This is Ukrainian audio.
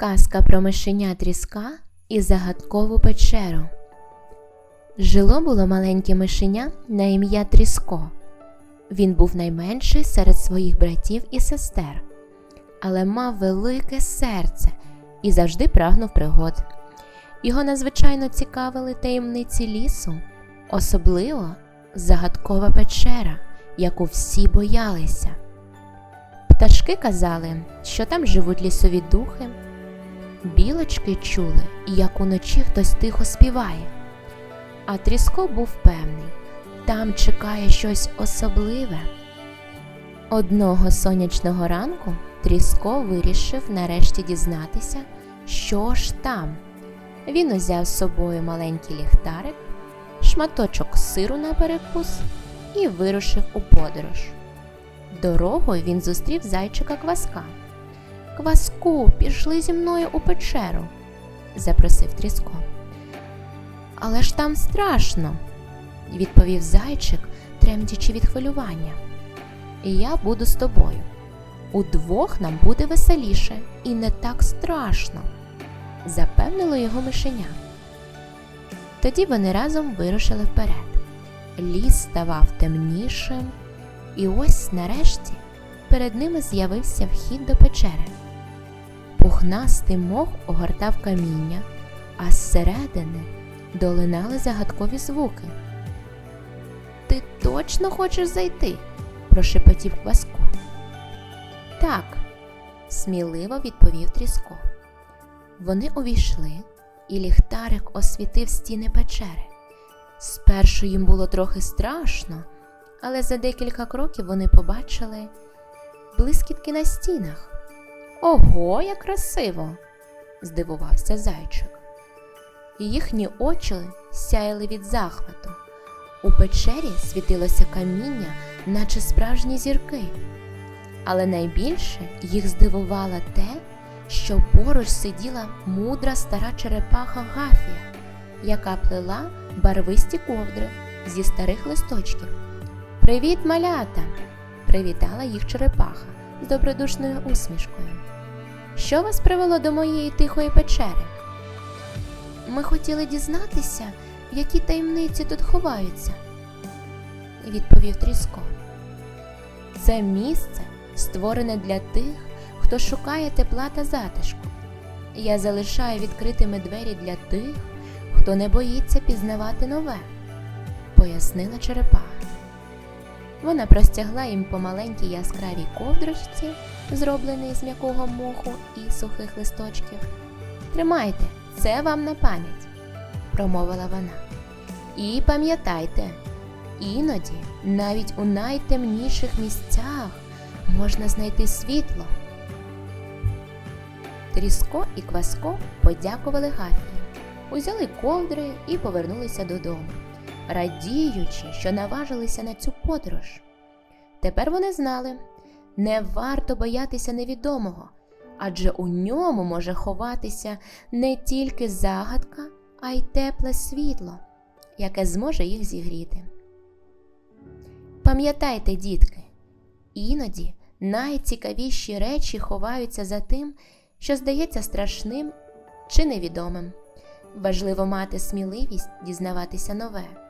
Казка про мишеня тріска і загадкову печеру. Жило було маленьке мишеня на ім'я Тріско. Він був найменший серед своїх братів і сестер, але мав велике серце і завжди прагнув пригод. Його надзвичайно цікавили таємниці лісу, особливо загадкова печера, яку всі боялися. Пташки казали, що там живуть лісові духи. Білочки чули, як уночі хтось тихо співає. А Тріско був певний, там чекає щось особливе. Одного сонячного ранку Тріско вирішив нарешті дізнатися, що ж там. Він узяв з собою маленький ліхтарик, шматочок сиру на перекус і вирушив у подорож. Дорогою він зустрів зайчика кваска. Кваску, пішли зі мною у печеру, запросив Тріско. Але ж там страшно, відповів зайчик, тремтячи від хвилювання. Я буду з тобою. Удвох нам буде веселіше і не так страшно, запевнило його мишеня. Тоді вони разом вирушили вперед. Ліс ставав темнішим, і ось нарешті перед ними з'явився вхід до печери. Пухнастий мох огортав каміння, а зсередини долинали загадкові звуки. Ти точно хочеш зайти? прошепотів Кваско. Так, сміливо відповів Тріско. Вони увійшли, і ліхтарик освітив стіни печери. Спершу їм було трохи страшно, але за декілька кроків вони побачили блискітки на стінах. Ого, як красиво! здивувався зайчик. Їхні очі сяяли від захвату. У печері світилося каміння, наче справжні зірки. Але найбільше їх здивувало те, що поруч сиділа мудра стара черепаха Гафія, яка плела барвисті ковдри зі старих листочків. Привіт, малята! привітала їх черепаха з добродушною усмішкою. Що вас привело до моєї тихої печери? Ми хотіли дізнатися, які таємниці тут ховаються, відповів Тріско. Це місце створене для тих, хто шукає тепла та затишку. Я залишаю відкритими двері для тих, хто не боїться пізнавати нове, пояснила черепаха. Вона простягла їм по маленькій яскравій ковдрочці, зробленій з м'якого моху і сухих листочків. Тримайте, це вам на пам'ять, промовила вона. І пам'ятайте, іноді навіть у найтемніших місцях можна знайти світло. Тріско і Кваско подякували Гафії, узяли ковдри і повернулися додому радіючи, що наважилися на цю подорож. Тепер вони знали, не варто боятися невідомого, адже у ньому може ховатися не тільки загадка, а й тепле світло, яке зможе їх зігріти. Пам'ятайте, дітки, іноді найцікавіші речі ховаються за тим, що здається страшним чи невідомим. Важливо мати сміливість дізнаватися нове